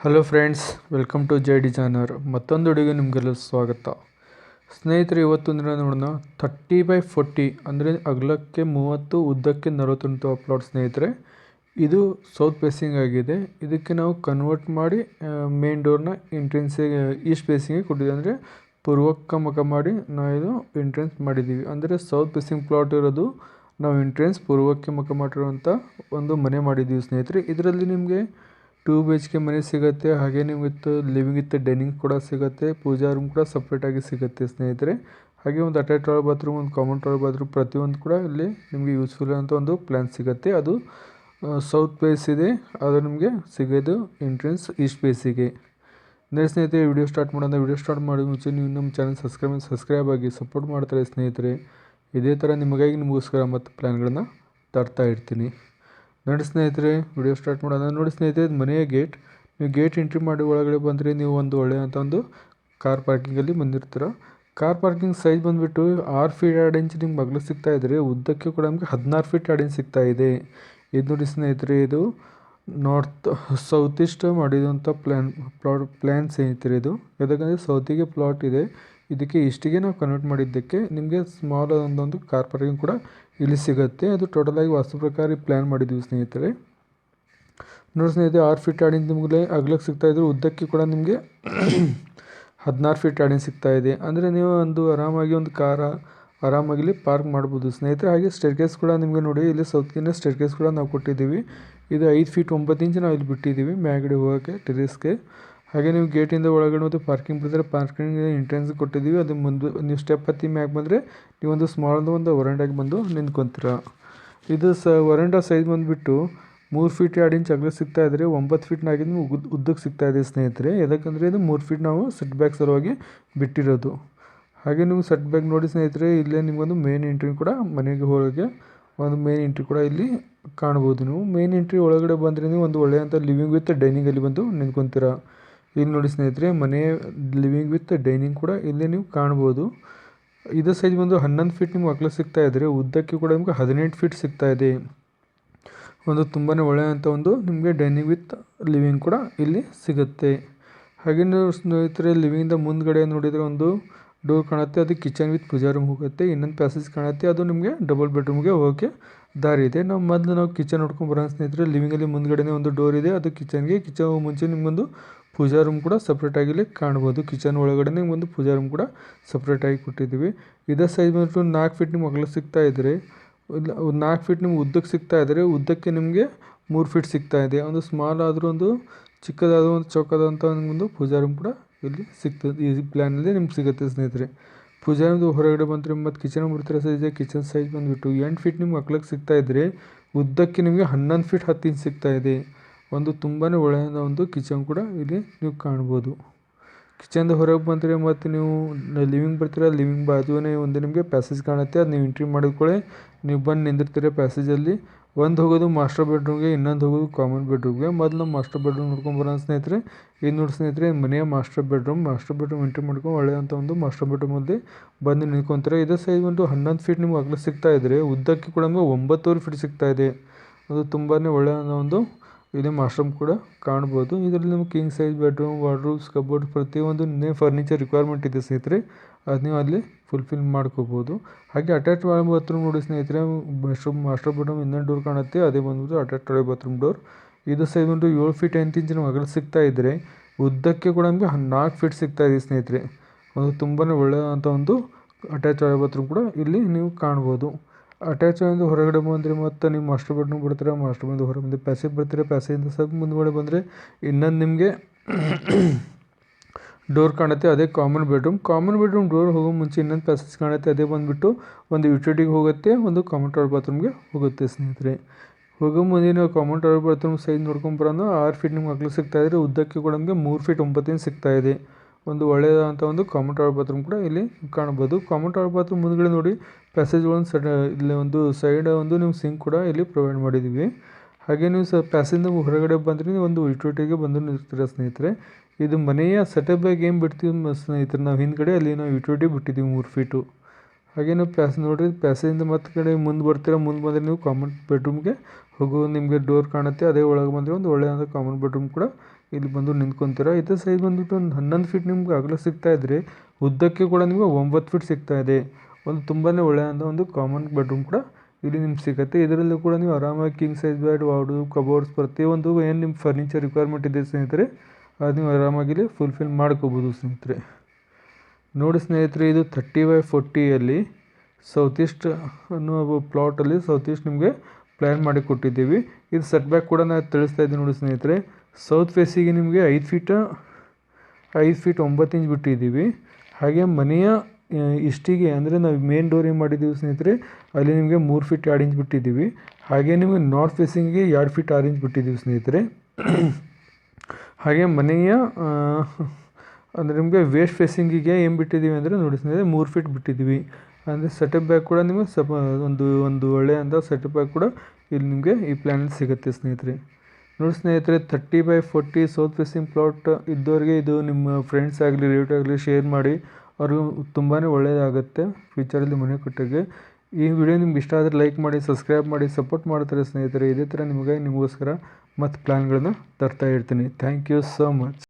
Hello friends welcome to Jai designer ಮತ್ತೊಂದು ಹುಡುಗಿ ನಿಮಗೆಲ್ಲ ಸ್ವಾಗತ. ಸ್ನೇಹಿತರೆ ಇವತ್ತೊಂದು ದಿನ ನೋಡೋಣ ಥರ್ಟಿ ಬೈ ಫೋರ್ಟಿ ಅಂದರೆ ಅಗಲಕ್ಕೆ ಮೂವತ್ತು, ಉದ್ದಕ್ಕೆ ನಲವತ್ತೊಂದು ಅಪ್ಲೋಡ್ ಸ್ನೇಹಿತರೆ. ಇದು ಸೌತ್ ಫೇಸಿಂಗ್ ಆಗಿದೆ. ಇದಕ್ಕೆ ನಾವು ಕನ್ವರ್ಟ್ ಮಾಡಿ ಮೇನ್ ಡೋರ್ನ ಎಂಟ್ರೆನ್ಸಿಗೆ ಈಸ್ಟ್ ಫೇಸಿಂಗ್ಗೆ ಕೊಟ್ಟಿದ್ದೀವಿ ಅಂದರೆ ಪೂರ್ವಕ್ಕೆ ಮುಖ ಮಾಡಿ ನಾವು ಇದು ಎಂಟ್ರೆನ್ಸ್ ಮಾಡಿದ್ದೀವಿ. ಅಂದರೆ ಸೌತ್ ಫೇಸಿಂಗ್ ಪ್ಲಾಟ್ ಇರೋದು ನಾವು ಎಂಟ್ರೆನ್ಸ್ ಪೂರ್ವಕ್ಕೆ ಮುಖ ಮಾಡಿರುವಂಥ ಒಂದು ಮನೆ ಮಾಡಿದ್ದೀವಿ ಸ್ನೇಹಿತರೆ. ಇದರಲ್ಲಿ ನಿಮಗೆ ಟೂ ಬಿ ಎಚ್ ಕೆ ಮನೆ ಸಿಗುತ್ತೆ, ಹಾಗೆ ವಿತ್ ಲಿವಿಂಗ್ ವಿತ್ ಡೈನಿಂಗ್ ಕೂಡ ಸಿಗುತ್ತೆ, ಪೂಜಾ ರೂಮ್ ಕೂಡ ಸಪ್ರೇಟಾಗಿ ಸಿಗುತ್ತೆ ಸ್ನೇಹಿತರೆ. ಹಾಗೆ ಒಂದು ಅಟ್ಯಾಚ್ ಟಾಯ್ಲೆಟ್ ಬಾತ್ರೂಮ್ ಒಂದು ಕಾಮನ್ ಟಾಯ್ಲೆಟ್ ಬಾತ್ರೂಮ್ ಪ್ರತಿಯೊಂದು ಕೂಡ ಇಲ್ಲಿ ನಿಮಗೆ ಯೂಸ್ಫುಲ್ ಅಂತ ಒಂದು ಪ್ಲ್ಯಾನ್ ಸಿಗುತ್ತೆ. ಅದು ಸೌತ್ ಫೇಸ್ ಇದೆ. ಅದು ನಿಮಗೆ ಸಿಗೋದು ಎಂಟ್ರೆನ್ಸ್ ಈಸ್ಟ್ ಪೇಸಿಗೆ ಅಂದರೆ ಸ್ನೇಹಿತರೆ ವಿಡಿಯೋ ಸ್ಟಾರ್ಟ್ ಮಾಡೋಣ. ವಿಡಿಯೋ ಸ್ಟಾರ್ಟ್ ಮಾಡೋ ಮುಂಚೆ ನೀವು ನಮ್ಮ ಚಾನಲ್ ಸಬ್ಸ್ಕ್ರೈಬ್ ಸಬ್ಸ್ಕ್ರೈಬ್ ಆಗಿ ಸಪೋರ್ಟ್ ಮಾಡ್ತಾರೆ ಸ್ನೇಹಿತರೆ. ಇದೇ ಥರ ನಿಮಗಾಗಿ ನಿಮಗೋಸ್ಕರ ಮತ್ತು ಪ್ಲ್ಯಾನ್ಗಳನ್ನು ತರ್ತಾ ಇರ್ತೀನಿ. ನೋಡಿ ಸ್ನೇಹಿತರೆ ವಿಡಿಯೋ ಸ್ಟಾರ್ಟ್ ಮಾಡೋಣ. ನೋಡಿ ಸ್ನೇಹಿತರೆ, ಇದು ಮನೆಯ ಗೇಟ್ ನೀವು ಗೇಟ್ ಎಂಟ್ರಿ ಮಾಡಿ ಒಳಗಡೆ ಬಂದರೆ ನೀವು ಒಂದು ಒಳ್ಳೆಯ ಅಂತ ಒಂದು ಕಾರ್ ಪಾರ್ಕಿಂಗಲ್ಲಿ ಬಂದಿರ್ತೀರ. ಕಾರ್ ಪಾರ್ಕಿಂಗ್ ಸೈಜ್ ಬಂದುಬಿಟ್ಟು ಆರು ಫೀಟ್ ಎರಡು ಇಂಚ್ ನಿಮ್ಗೆ ಮಗ್ಲು ಸಿಗ್ತಾ ಇದ್ದರೆ ಉದ್ದಕ್ಕೆ ಕೂಡ ನಮಗೆ ಹದಿನಾರು ಫೀಟ್ ಎರಡು ಇಂಚ್ ಸಿಗ್ತಾ ಇದೆ. ಇದು ನೋಡಿ ಸ್ನೇಹಿತರೆ, ಇದು ನಾರ್ತ್ ಸೌತ್ ಈಸ್ಟ್ ಮಾಡಿದಂಥ ಪ್ಲ್ಯಾನ್ ಪ್ಲಾಟ್ ಪ್ಲ್ಯಾನ್ ಸ್ನೇಹಿತರೆ ಇದು. ಯಾಕಂದರೆ ಸೌತಿಗೆ ಪ್ಲಾಟ್ ಇದೆ. ಇದಕ್ಕೆ ಇಷ್ಟಿಗೆ ನಾವು ಕನ್ವರ್ಟ್ ಮಾಡಿದ್ದಕ್ಕೆ ನಿಮಗೆ ಸ್ಮಾಲ್ ಒಂದೊಂದು ಕಾರ್ ಪಾರ್ಕಿಂಗ್ ಕೂಡ ಇಲ್ಲಿ ಸಿಗುತ್ತೆ. ಅದು ಟೋಟಲಾಗಿ ವಾಸ್ತು ಪ್ರಕಾರ ಪ್ಲ್ಯಾನ್ ಮಾಡಿದ್ದೀವಿ ಸ್ನೇಹಿತರೆ. ನೋಡಿ ಸ್ನೇಹಿತರೆ, ಆರು ಫೀಟ್ ಆಡಿಂದ ನಿಮಗೆ ಅಗ್ಲಕ್ಕೆ ಸಿಗ್ತಾ ಇದ್ರು ಉದ್ದಕ್ಕೆ ಕೂಡ ನಿಮಗೆ ಹದಿನಾರು ಫೀಟ್ ಆಡಿನ ಸಿಗ್ತಾ ಇದೆ. ಅಂದರೆ ನೀವು ಒಂದು ಆರಾಮಾಗಿ ಒಂದು ಕಾರ ಆರಾಮಾಗಿ ಇಲ್ಲಿ ಪಾರ್ಕ್ ಮಾಡ್ಬೋದು. ಸ್ನೇಹಿತರೆ, ಹಾಗೆ ಸ್ಟೇರ್ಕೇಸ್ ಕೂಡ ನಿಮಗೆ ನೋಡಿ, ಇಲ್ಲಿ ಸೌತ್ಗಿನ ಸ್ಟೇರ್ಕೇಸ್ ಕೂಡ ನಾವು ಕೊಟ್ಟಿದ್ದೀವಿ. ಇದು ಐದು ಫೀಟ್ ಒಂಬತ್ತು ಇಂಚ್ ನಾವು ಇಲ್ಲಿ ಬಿಟ್ಟಿದ್ದೀವಿ. ಮ್ಯಾಗಡೆ ಹೋಗೋಕ್ಕೆ ಟೆರೇಸ್ಗೆ ಹಾಗೆ ನೀವು ಗೇಟಿಂದ ಒಳಗಡೆ ಮತ್ತು ಪಾರ್ಕಿಂಗ್ ಬಂದರೆ ಪಾರ್ಕಿಂಗ್ ಎಂಟ್ರೆನ್ಸ್ ಕೊಟ್ಟಿದ್ದೀವಿ. ಅದು ಮುಂದೆ ನೀವು ಸ್ಟೆಪ್ ಹತ್ತಿ ಮ್ಯಾಗೆ ಬಂದರೆ ನೀವು ಒಂದು ಸ್ಮಾಲ್ ಒಂದು ವರಂಡಾಗಿ ಬಂದು ನಿಂತ್ಕೊತೀರ. ಇದು ಸ ವರಂಡ ಸೈಜ್ ಬಂದುಬಿಟ್ಟು ಮೂರು ಫೀಟ್ ಎರಡು ಇಂಚ್ ಅಗಲ ಸಿಗ್ತಾ ಇದ್ರೆ ಒಂಬತ್ತು ಫೀಟ್ ನಾಗಿದ್ದು ಉದ್ ಉದ್ದಕ್ಕೆ ಸಿಗ್ತಾ ಇದೆ ಸ್ನೇಹಿತರೆ. ಯಾಕಂದರೆ ಇದು ಮೂರು ಫೀಟ್ ನಾವು ಸೆಟ್ ಬ್ಯಾಕ್ ಸಲುವಾಗಿ ಬಿಟ್ಟಿರೋದು. ಹಾಗೆ ನೀವು ಸೆಟ್ ಬ್ಯಾಕ್ ನೋಡಿ ಸ್ನೇಹಿತರೆ, ಇಲ್ಲೇ ನಿಮಗೊಂದು ಮೇನ್ ಎಂಟ್ರಿ ಕೂಡ ಮನೆಗೆ ಹೋಗೋಕ್ಕೆ ಒಂದು ಮೇನ್ ಎಂಟ್ರಿ ಕೂಡ ಇಲ್ಲಿ ಕಾಣ್ಬೋದು ನೀವು. ಮೇನ್ ಎಂಟ್ರಿ ಒಳಗಡೆ ಬಂದರೆ ನೀವು ಒಂದು ಒಳ್ಳೆಯಂಥ ಲಿವಿಂಗ್ ವಿತ್ ಡೈನಿಂಗಲ್ಲಿ ಬಂದು ನಿಂತ್ಕೊತೀರ. ಇಲ್ಲಿ ನೋಡಿ ಸ್ನೇಹಿತರೆ, ಮನೆ ಲಿವಿಂಗ್ ವಿತ್ ಡೈನಿಂಗ್ ಕೂಡ ಇಲ್ಲಿ ನೀವು ಕಾಣ್ಬೋದು. ಇದು ಸೈಜ್ ಬಂದು ಹನ್ನೊಂದು ಫೀಟ್ ನಿಮ್ಗೆ ಅಗಲ ಸಿಗ್ತಾ ಇದ್ದರೆ ಉದ್ದಕ್ಕೆ ಕೂಡ ನಿಮ್ಗೆ ಹದಿನೆಂಟು ಫೀಟ್ ಸಿಗ್ತಾ ಇದೆ. ಒಂದು ತುಂಬಾ ಒಳ್ಳೆಯಂಥ ಒಂದು ನಿಮಗೆ ಡೈನಿಂಗ್ ವಿತ್ ಲಿವಿಂಗ್ ಕೂಡ ಇಲ್ಲಿ ಸಿಗುತ್ತೆ. ಹಾಗೆ ನೀವು ಸ್ನೇಹಿತರೆ ಲಿವಿಂಗಿಂದ ಮುಂದ್ಗಡೆ ನೋಡಿದರೆ ಒಂದು ಡೋರ್ ಕಾಣುತ್ತೆ, ಅದು ಕಿಚನ್ ವಿತ್ ಪೂಜಾ ರೂಮ್ ಹೋಗುತ್ತೆ. ಇನ್ನೊಂದು ಪ್ಯಾಸೇಜ್ ಕಾಣುತ್ತೆ, ಅದು ನಿಮಗೆ ಡಬಲ್ ಬೆಡ್ರೂಮ್ಗೆ ಹೋಗೋಕ್ಕೆ ದಾರಿ ಇದೆ. ನಾವು ಮೊದಲು ನಾವು ಕಿಚನ್ ನೋಡ್ಕೊಂಡು ಬರೋಣ ಸ್ನೇಹಿತರೆ ಲಿವಿಂಗಲ್ಲಿ ಮುಂದ್ಗಡೆ ಒಂದು ಡೋರ್ ಇದೆ, ಅದು ಕಿಚನ್ಗೆ ಕಿಚನ್ ಮುಂಚೆ ನಿಮಗೊಂದು ಪೂಜಾ ರೂಮ್ ಕೂಡ ಸಪ್ರೇಟಾಗಿ ಇಲ್ಲಿ ಕಾಣ್ಬೋದು. ಕಿಚನ್ ಒಳಗಡೆ ಒಂದು ಪೂಜಾ ರೂಮ್ ಕೂಡ ಸಪ್ರೇಟಾಗಿ ಕೊಟ್ಟಿದ್ದೀವಿ. ಇದೇ ಸೈಜ್ ಬಂದ್ಬಿಟ್ಟು ನಾಲ್ಕು ಫೀಟ್ ನಿಮ್ಗೆ ಅಗಲ ಸಿಗ್ತಾ ಒಂದು ನಾಲ್ಕು ಫೀಟ್ ನಿಮ್ಗೆ ಉದ್ದಕ್ಕೆ ಸಿಗ್ತಾ ಇದ್ರೆ, ಉದ್ದಕ್ಕೆ ನಿಮಗೆ ಮೂರು ಫೀಟ್ ಸಿಗ್ತಾ ಇದೆ. ಒಂದು ಸ್ಮಾಲ್ ಆದರೂ ಒಂದು ಚಿಕ್ಕದಾದ ಒಂದು ಚೌಕದಂಥ ಒಂದು ಪೂಜಾ ರೂಮ್ ಕೂಡ ಇಲ್ಲಿ ಸಿಗ್ತದೆ ಈ ಪ್ಲ್ಯಾನಲ್ಲಿ ನಿಮ್ಗೆ ಸಿಗುತ್ತೆ ಸ್ನೇಹಿತರೆ. ಪೂಜಾ ರೂಮ್ದು ಹೊರಗಡೆ ಬಂದರೆ ಮತ್ತು ಕಿಚನ್ ಬರ್ತಿರೋ ಸೈಜ್ ಕಿಚನ್ ಸೈಜ್ ಬಂದುಬಿಟ್ಟು ಎಂಟು ಫೀಟ್ ನಿಮ್ಗೆ ಅಗ್ಲಕ್ಕೆ ಸಿಗ್ತಾ ಇದ್ರೆ, ಉದ್ದಕ್ಕೆ ನಿಮಗೆ ಹನ್ನೊಂದು ಫೀಟ್ ಹತ್ತು ಇಂಚ್ ಸಿಗ್ತಾ ಇದೆ. ಒಂದು ತುಂಬಾ ಒಳ್ಳೆಯದ ಒಂದು ಕಿಚನ್ ಕೂಡ ಇಲ್ಲಿ ನೀವು ಕಾಣ್ಬೋದು. ಕಿಚನ್ ಹೊರಗೆ ಬಂದರೆ ಮತ್ತೆ ನೀವು ಲಿವಿಂಗ್ ಬರ್ತೀರ? ಲಿವಿಂಗ್ ಬಾಜುನೇ ಒಂದು ನಿಮಗೆ ಪ್ಯಾಸೇಜ್ ಕಾಣುತ್ತೆ. ಅದು ನೀವು ಎಂಟ್ರಿ ಮಾಡಿಕೊಳ್ಳಿ ನೀವು ಬಂದು ನಿಂದಿರ್ತೀರ ಪ್ಯಾಸೇಜಲ್ಲಿ ಒಂದು ಹೋಗೋದು ಮಾಸ್ಟರ್ ಬೆಡ್ರೂಮ್ಗೆ ಇನ್ನೊಂದು ಹೋಗೋದು ಕಾಮನ್ ಬೆಡ್ರೂಮ್ಗೆ ಮೊದಲು ನಮ್ಮ ಮಾಸ್ಟರ್ ಬೆಡ್ರೂಮ್ ನೋಡ್ಕೊಂಡು ಬರೋಣ ಸ್ನೇಹಿತರೆ. ಇದು ನೋಡಿ ಸ್ನೇಹಿತರೆ, ಮನೆಯ master bedroom master bedroom entry ಮಾಡ್ಕೊಂಡು ಒಳ್ಳೆಯಂಥ ಒಂದು ಮಾಸ್ಟರ್ ಬೆಡ್ರೂಮಲ್ಲಿ ಬಂದು ನಿಂತ್ಕೊಂತಾರೆ. ಇದೇ ಸೈಜ್ ಒಂದು ಹನ್ನೊಂದು ಫೀಟ್ ನಿಮ್ಗೆ ಅಗಲ ಸಿಗ್ತಾ ಇದ್ದರೆ ಉದ್ದಕ್ಕೆ ಕೂಡ ಒಂಬತ್ತುವರೆ ಫೀಟ್ ಸಿಗ್ತಾ ಇದೆ. ಅದು ತುಂಬಾ ಒಳ್ಳೆಯ ಒಂದು ಇಲ್ಲಿ ಮಾಸ್ಟರ್ ಕೂಡ ಕಾಣಬಹುದು ಇದರಲ್ಲಿ ನಿಮಗೆ king size bedroom wardrobes cupboard ಪ್ರತಿಯೊಂದು ಇನ್ನೇ ಫರ್ನಿಚರ್ ರಿಕ್ವೈರ್ಮೆಂಟ್ ಇದೆ ಸ್ನೇಹಿತರೆ. ಅದು ನೀವು ಅಲ್ಲಿ ಫುಲ್ಫಿಲ್ ಮಾಡ್ಕೋಬೋದು. ಹಾಗೆ ಅಟ್ಯಾಚ್ ಬಾತ್ರೂಮ್ ನೋಡಿ ಸ್ನೇಹಿತರೆ ಬೆಡ್ರೂಮ್ ಮಾಸ್ಟರ್ ಬೆಡ್ರೂಮ್ ಇನ್ನೊಂದು ಡೋರ್ ಕಾಣುತ್ತೆ. ಅದೇ ಬಂದ್ಬಿಟ್ಟು ಅಟ್ಯಾಚ್ ಬಾತ್ರೂಮ್ ಡೋರ್ ಇದು ಸೈಜ್ ಬಂದು ಏಳು ಫೀಟ್ ಎಂಟು ಇಂಚಿನ ಅಗಲ ಸಿಗ್ತಾ ಇದ್ದರೆ ಉದ್ದಕ್ಕೆ ಕೂಡ ನಮಗೆ ನಾಲ್ಕು ಫೀಟ್ ಸಿಗ್ತಾ ಇದೆ ಸ್ನೇಹಿತರೆ. ಒಂದು ತುಂಬಾ ಒಳ್ಳೆಯಂಥ ಒಂದು ಅಟ್ಯಾಚ್ ಬಾತ್ರೂಮ್ ಕೂಡ ಇಲ್ಲಿ ನೀವು ಕಾಣ್ಬೋದು. ಅಟ್ಯಾಚ್ ಒಂದು ಹೊರಗಡೆ ಬಂದರೆ ಮತ್ತು ನೀವು ಮಾಸ್ಟರ್ ಬೆಡ್ರೂಮ್ ಬಿಡ್ತೀರ ಮಾಸ್ಟರ್ ಬಂದು ಹೊರಗೆ ಬಂದು ಪ್ಯಾಸೇಜ್ ಬರ್ತೀರ? ಪ್ಯಾಸೇಜಿಂದ ಸ್ವಲ್ಪ ಮುಂದ್ಗಡೆ ಬಂದರೆ ಇನ್ನೊಂದು ನಿಮಗೆ ಡೋರ್ ಕಾಣುತ್ತೆ, ಅದೇ common bedroom common bedroom door ಹೋಗೋ ಮುಂಚೆ ಇನ್ನೊಂದು ಪ್ಯಾಸೇಜ್ ಕಾಣುತ್ತೆ, ಅದೇ ಬಂದುಬಿಟ್ಟು ಒಂದು ಯುಟಿಲಿಟಿಗೆ ಹೋಗುತ್ತೆ, ಒಂದು ಕಾಮನ್ ಟಾಯ್ಲೆಟ್ ಬಾತ್ರೂಮ್ಗೆ ಹೋಗುತ್ತೆ ಸ್ನೇಹಿತರೆ. ಹೋಗೋ ಮುಂದೆ ನಾವು ಕಾಮನ್ ಟಾಯ್ಲೆಟ್ ಬಾತ್ರೂಮ್ ಸೈಜ್ ನೋಡ್ಕೊಂಡು ಬರೋಣ. ಆರು ಫೀಟ್ ನಿಮ್ಗೆ ಅಗಲ ಸಿಗ್ತಾಯಿದ್ರೆ ಉದ್ದಕ್ಕೆ ಕೂಡ ನಮಗೆ ಮೂರು ಫೀಟ್ ಒಂಬತ್ತು ಸಿಗ್ತಾಯಿದೆ ಒಂದು ಒಳ್ಳೆಯದಾದಂಥ ಒಂದು ಟಾಯ್ಲೆಟ್ ಬಾತ್ರೂಮ್ ಕೂಡ ಇಲ್ಲಿ ಕಾಣಬಹುದು. ಟಾಯ್ಲೆಟ್ ಬಾತ್ರೂಮ್ ಮುಂದ್ಗಡೆ ನೋಡಿ ಪ್ಯಾಸೇಜ್ ಒಂದು ಸೈಡ್, ಇಲ್ಲಿ ಒಂದು ಸೈಡ್ ಒಂದು ನೀವು ಸಿಂಕ್ ಕೂಡ ಇಲ್ಲಿ ಪ್ರೊವೈಡ್ ಮಾಡಿದ್ದೀವಿ. ಹಾಗೆ ನೀವು ಸ ಪ್ಯಾಸೇಜಿಂದ ಹೊರಗಡೆ ಬಂದರೆ ನೀವು ಒಂದು ಯುಟಿಲಿಟಿಗೆ ಬಂದು ನಿಲ್ತೀರ ಸ್ನೇಹಿತರೆ. ಇದು ಮನೆಯ ಸೆಟಪ್ ಬ್ಯಾಗ್ ಏನು ಬಿಡ್ತೀವಿ ಸ್ನೇಹಿತರೆ? ನಾವು ಹಿಂದ್ಗಡೆ ಅಲ್ಲಿ ನಾವು ಯುಟಿಲಿಟಿ ಬಿಟ್ಟಿದ್ದೀವಿ ಮೂರು ಫೀಟು ಹಾಗೆ ನೀವು ಪ್ಯಾಸ್ ನೋಡಿರಿ ಪ್ಯಾಸೇಜಿಂದ ಮತ್ತೆ ಕಡೆ ಮುಂದೆ ಬರ್ತೀರಾ, ಮುಂದೆ ಬಂದರೆ ನೀವು ಕಾಮನ್ ಬೆಡ್ರೂಮ್ಗೆ ಹೋಗೋ, ನಿಮಗೆ ಡೋರ್ ಕಾಣುತ್ತೆ, ಅದೇ ಒಳಗೆ ಬಂದರೆ ಒಂದು ಒಳ್ಳೆಯದಾದ ಕಾಮನ್ ಬೆಡ್ರೂಮ್ ಕೂಡ ಇಲ್ಲಿ ಬಂದು ನಿಂತ್ಕೊಂತೀರ? ಇದು ಸೈಜ್ ಬಂದ್ಬಿಟ್ಟು ಒಂದು ಹನ್ನೊಂದು ಫೀಟ್ ನಿಮ್ಗೆ ಅಗಲ ಸಿಗ್ತಾ ಇದ್ರೆ, ಉದ್ದಕ್ಕೆ ಕೂಡ ನಿಮಗೆ ಒಂಬತ್ತು ಫೀಟ್ ಸಿಗ್ತಾ ಇದೆ. ಒಂದು ತುಂಬಾ ಒಳ್ಳೆಯದ ಒಂದು ಕಾಮನ್ ಬೆಡ್ರೂಮ್ ಕೂಡ ಇಲ್ಲಿ ನಿಮ್ಗೆ ಸಿಗುತ್ತೆ. ಇದರಲ್ಲೂ ಕೂಡ ನೀವು ಆರಾಮಾಗಿ king size bed ward cupboards ಪ್ರತಿಯೊಂದು ಏನು ನಿಮ್ಮ ಫರ್ನಿಚರ್ ರಿಕ್ವೈರ್ಮೆಂಟ್ ಇದೆ ಸ್ನೇಹಿತರೆ, ಅದು ನೀವು ಆರಾಮಾಗಿ ಇಲ್ಲಿ ಫುಲ್ಫಿಲ್ ಮಾಡ್ಕೋಬೋದು ಸ್ನೇಹಿತರೆ. ನೋಡಿ ಸ್ನೇಹಿತರೆ, ಇದು ಥರ್ಟಿ ಬೈ ಫೋರ್ಟಿಯಲ್ಲಿ ಸೌತ್ ಈಸ್ಟ್ ಅನ್ನೋ ಪ್ಲಾಟಲ್ಲಿ ಸೌತ್ ಈಸ್ಟ್ ನಿಮಗೆ ಪ್ಲ್ಯಾನ್ ಮಾಡಿ ಕೊಟ್ಟಿದ್ದೀವಿ. ಇದು ಸೆಟ್ ಬ್ಯಾಕ್ ಕೂಡ ನಾನು ತಿಳಿಸ್ತಾ ಇದ್ದೀನಿ ನೋಡಿ ಸ್ನೇಹಿತರೆ. ಸೌತ್ ಫೇಸಿಗೆ ನಿಮಗೆ ಐದು ಫೀಟ ಐದು ಫೀಟ್ ಒಂಬತ್ತು ಇಂಚ್ ಬಿಟ್ಟಿದ್ದೀವಿ ಹಾಗೆ ಮನೆಯ ಇಷ್ಟಿಗೆ, ಅಂದರೆ ನಾವು ಮೇನ್ ಡೋರ್ ಏನು ಮಾಡಿದ್ದೀವಿ ಸ್ನೇಹಿತರೆ, ಅಲ್ಲಿ ನಿಮಗೆ ಮೂರು ಫೀಟ್ ಎರಡು ಇಂಚ್ ಬಿಟ್ಟಿದ್ದೀವಿ ಹಾಗೆ ನಿಮಗೆ ನಾರ್ತ್ ಫೇಸಿಂಗ್ಗೆ ಎರಡು ಫೀಟ್ ಆರು ಇಂಚ್ ಬಿಟ್ಟಿದ್ದೀವಿ ಸ್ನೇಹಿತರೆ. ಹಾಗೆ ಮನೆಯ ಅಂದರೆ ನಿಮಗೆ ವೇಸ್ಟ್ ಫೇಸಿಂಗಿಗೆ ಏನು ಬಿಟ್ಟಿದ್ದೀವಿ ಅಂದರೆ ನೋಡಿ ಸ್ನೇಹಿತರೆ, ಮೂರು ಫೀಟ್ ಬಿಟ್ಟಿದ್ದೀವಿ ಅಂದರೆ ಸೆಟಪ್ ಬ್ಯಾಗ್ ಕೂಡ ನಿಮಗೆ ಸಪ ಒಂದು ಒಂದು ಒಳ್ಳೆಯ ಅಂತ ಸೆಟಪ್ ಬ್ಯಾಗ್ ಕೂಡ ಇಲ್ಲಿ ನಿಮಗೆ ಈ ಪ್ಲ್ಯಾನಲ್ಲಿ ಸಿಗುತ್ತೆ ಸ್ನೇಹಿತರೆ. ನೋಡಿ ಸ್ನೇಹಿತರೆ thirty by forty south facing plot ಇದ್ದವ್ರಿಗೆ ಇದು ನಿಮ್ಮ ಫ್ರೆಂಡ್ಸ್ ಆಗಲಿ ರಿಲೇಟಿವ್ ಆಗಲಿ ಶೇರ್ ಮಾಡಿ. ಅವ್ರಿಗೂ ತುಂಬಾ ಒಳ್ಳೆಯದಾಗುತ್ತೆ ಫ್ಯೂಚರಲ್ಲಿ ಮನೆ ಕಟ್ಟೋಕ್ಕೆ ಈ ವಿಡಿಯೋ ನಿಮ್ಗೆ ಇಷ್ಟ ಆದರೆ ಲೈಕ್ ಮಾಡಿ ಸಬ್ಸ್ಕ್ರೈಬ್ ಮಾಡಿ ಸಪೋರ್ಟ್ ಮಾಡ್ತಾರೆ ಸ್ನೇಹಿತರೆ, ಇದೇ ಥರ ನಿಮಗೆ ನಿಮಗೋಸ್ಕರ ಮತ್ತು ಪ್ಲ್ಯಾನ್ಗಳನ್ನ ತರ್ತಾ ಇರ್ತೀನಿ. Thank you so much